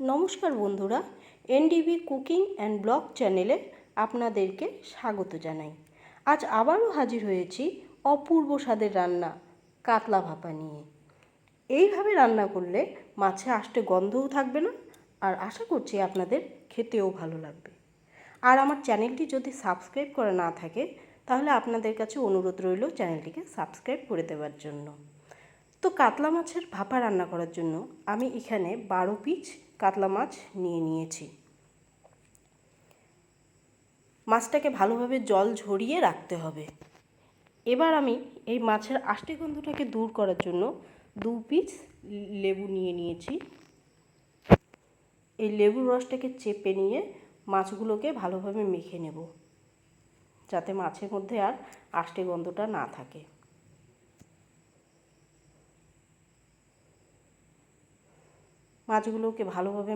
নমস্কার বন্ধুরা, NDB cooking and blog চ্যানেলে আপনাদেরকে স্বাগত জানাই। আজ আবারও হাজির হয়েছি অপূর্ব স্বাদের রান্না, কাতলা ভাপা নিয়ে। এইভাবে রান্না করলে মাছে আসতে গন্ধও থাকবে না আর আশা করছি আপনাদের খেতেও ভালো লাগবে। আর আমার চ্যানেলটি যদি সাবস্ক্রাইব করা না থাকে, তাহলে আপনাদের কাছে অনুরোধ রইল চ্যানেলটিকে সাবস্ক্রাইব করে দেওয়ার জন্য। তো কাতলা মাছের ভাপা রান্না করার জন্য আমি এখানে বারো পিস কাতলা মাছ নিয়ে নিয়েছি। মাছটাকে ভালোভাবে জল ঝরিয়ে রাখতে হবে। এবার আমি এই মাছের আষ্টে গন্ধটাকে দূর করার জন্য দু পিস লেবু নিয়ে নিয়েছি। এই লেবুর রসটাকে চেপে নিয়ে মাছগুলোকে ভালোভাবে মেখে নেব, যাতে মাছের মধ্যে আর আষ্টে গন্ধটা না থাকে। মাছগুলোকে ভালোভাবে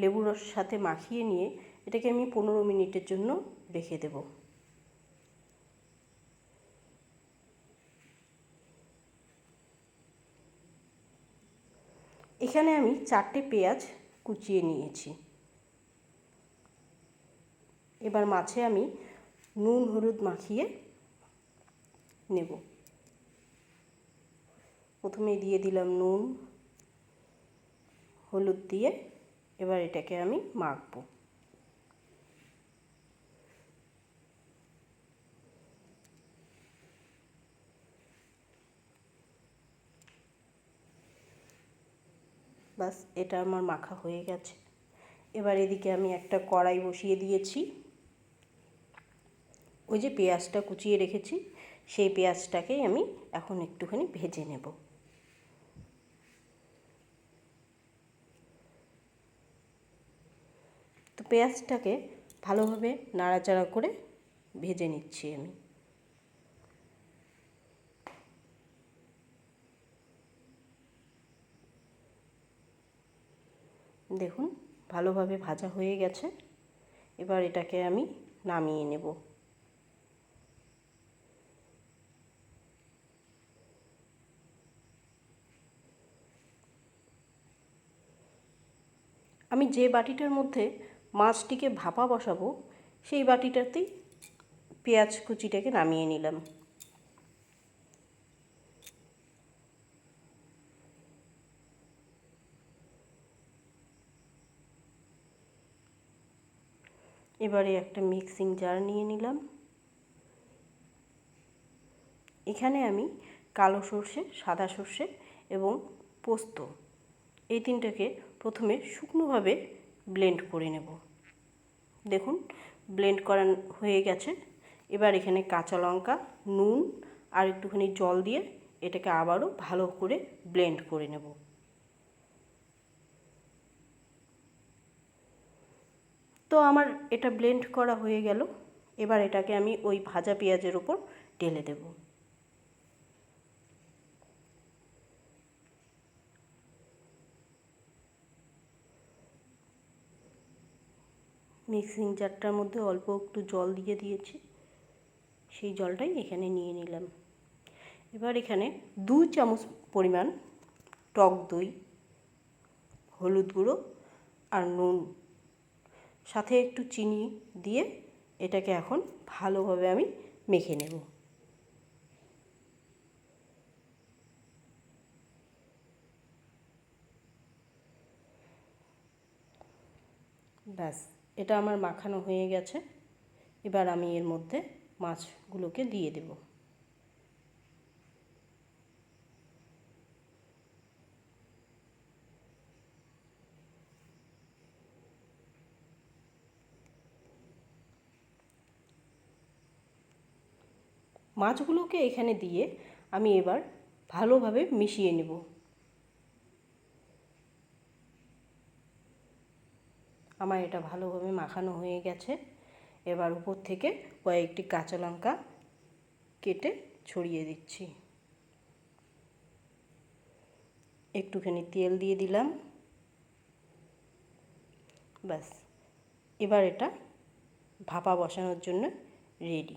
লেবুর রসের সাথে মাখিয়ে নিয়ে এটাকে আমি পনেরো মিনিটের জন্য রেখে দেব। এখানে আমি চারটে পেঁয়াজ কুচিয়ে নিয়েছি। এবার মাছে আমি নুন, হলুদ মাখিয়ে নেব। প্রথমে দিয়ে দিলাম নুন হলুদ দিয়ে এবার এটাকে আমি মাখবো। বাস, এটা আমার মাখা হয়ে গেছে। এবার এদিকে আমি একটা কড়াই বসিয়ে দিয়েছি। ওই যে পেঁয়াজটা কুচিয়ে রেখেছি, সেই পেঁয়াজটাকেই আমি এখন একটুখানি ভেজে নেব। তো পেঁয়াজটাকে ভালোভাবে নাড়াচাড়া করে ভেজে নিচ্ছি আমি। দেখুন, ভালোভাবে ভাজা হয়ে গেছে। এবার এটাকে আমি নামিয়ে নেব। আমি যে বাটিটার মধ্যে মাছটিকে ভাপা বসাবো, সেই বাটিটাতেই পেঁয়াজ কুচিটাকে নামিয়ে নিলাম। এবারে একটা মিক্সিং জার নিয়ে নিলাম। এখানে আমি কালো সর্ষে, সাদা সর্ষে এবং পোস্ত এই তিনটাকে প্রথমে শুকনোভাবে ব্লেন্ড করে নেব। দেখুন, ব্লেন্ড করা হয়ে গেছে। এবার এখানে কাঁচা লঙ্কা, নুন আর একটুখানি জল দিয়ে এটাকে আবারও ভালো করে ব্লেন্ড করে নেব। তো আমার এটা ব্লেন্ড করা হয়ে গেল। এবার এটাকে আমি ওই ভাজা পেঁয়াজের ওপর ঢেলে দেব। মিক্সিং জারটার মধ্যে অল্প একটু জল দিয়ে দিয়েছি। সেই জলটাই এখানে নিয়ে নিলাম। এবার এখানে দু চামচ পরিমাণ টক দই, হলুদ গুঁড়ো আর নুন। সাথে একটু চিনি দিয়ে এটাকে এখন ভালোভাবে আমি মেখে নেব। ব্যাস। এটা আমার মাখানো হয়ে গেছে। এবার আমি এর মধ্যে মাছগুলোকে দিয়ে দেব। মাছগুলোকে এখানে দিয়ে আমি এবার ভালোভাবে মিশিয়ে নেব। আমার এটা ভালোভাবে মাখানো হয়ে গেছে। এবার উপর থেকে কয়েকটি কাঁচা লঙ্কা কেটে ছড়িয়ে দিচ্ছি। একটুখানি তেল দিয়ে দিলাম। ব্যাস, এবার এটা ভাপা বসানোর জন্য রেডি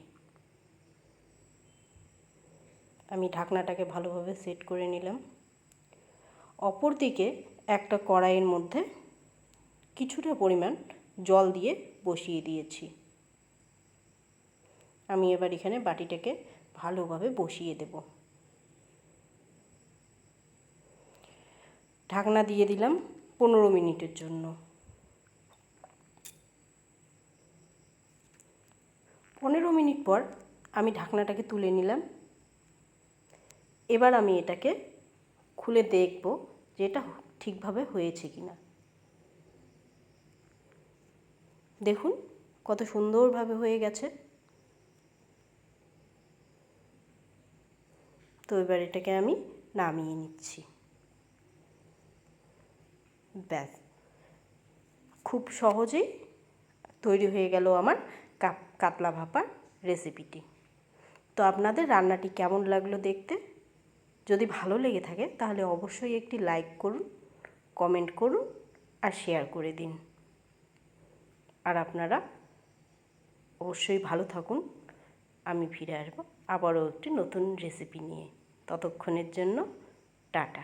আমি ঢাকনাটাকে ভালোভাবে সেট করে নিলাম। অপর দিকে একটা কড়াইয়ের মধ্যে কিছুটা পরিমাণ জল দিয়ে বসিয়ে দিয়েছি। আমি এবার এখানে বাটিটাকে ভালোভাবে বসিয়ে দেব। ঢাকনা দিয়ে দিলাম পনেরো মিনিটের জন্য। পনেরো মিনিট পর আমি ঢাকনাটাকে তুলে নিলাম। এবার আমি এটাকে খুলে দেখব যে এটা ঠিকভাবে হয়েছে কি না দেখুন কত সুন্দরভাবে হয়ে গেছে। তো এবার এটাকে আমি নামিয়ে নিচ্ছি। ব্যাস। খুব সহজেই তৈরি হয়ে গেল আমার কাপ, কাতলা ভাপার রেসিপিটি। তো আপনাদের রান্নাটি কেমন লাগল দেখতে? যদি ভালো লেগে থাকে তাহলে অবশ্যই একটি লাইক করুন, কমেন্ট করুন আর শেয়ার করে দিন। আর আপনারা অবশ্যই ভালো থাকুন। আমি ফিরে আসব আবারও একটি নতুন রেসিপি নিয়ে। ততক্ষণের জন্য টাটা।